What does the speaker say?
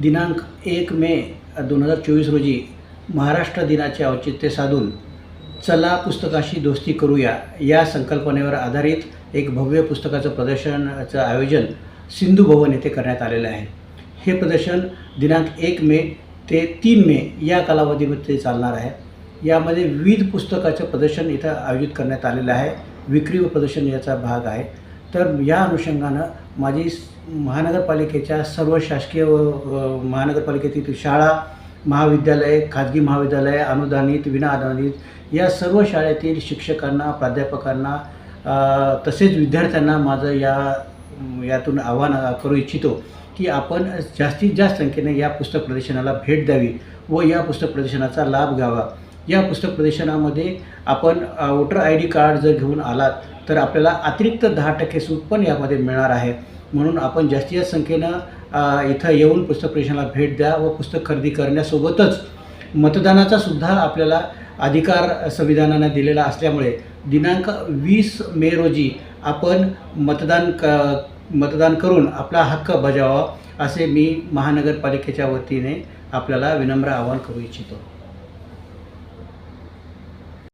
दिनांक एक मे दोन हजार चोवीस रोजी महाराष्ट्र दिनाचे औचित्य साधून चला पुस्तकाशी दोस्ती करूया या संकल्पनेवर आधारित एक भव्य पुस्तकाचं प्रदर्शनाचं आयोजन सिंधू भवन येथे करण्यात आलेलं आहे. हे प्रदर्शन दिनांक एक मे ते तीन मे या कालावधीमध्ये चालणार आहे. यामध्ये विविध पुस्तकाचं प्रदर्शन इथं आयोजित करण्यात आलेलं आहे. विक्री व प्रदर्शन याचा भाग आहे. तर या अनुषंगानं माझी महानगरपालिकेच्या सर्व शासकीय व महानगरपालिकेतील शाळा महाविद्यालय खाजगी महाविद्यालय अनुदानित विनाअनुदानित या सर्व शाळेतील शिक्षकांना प्राध्यापकांना तसेच विद्यार्थ्यांना माझं या यातून आव्हान करू इच्छितो की आपण जास्तीत जास्त संख्येने या पुस्तक प्रदर्शनाला भेट द्यावी व या पुस्तक प्रदर्शनाचा लाभ घ्यावा. या पुस्तक प्रदर्शनामध्ये आपण वोटर आय डी कार्ड जर घेऊन आलात तर आपल्याला अतिरिक्त दहा टक्के सूट पण यामध्ये मिळणार आहे. म्हणून आपण जास्तीत जास्त संख्येनं इथं येऊन पुस्तक प्रदर्शनाला भेट द्या व पुस्तक खरेदी करण्यासोबतच मतदानाचा सुद्धा आपल्याला अधिकार संविधानानं दिलेला असल्यामुळे दिनांक वीस मे रोजी आपण मतदान क मतदान करून आपला हक्क बजावा असे मी महानगरपालिकेच्या वतीने आपल्याला विनम्र आवाहन करू इच्छितो.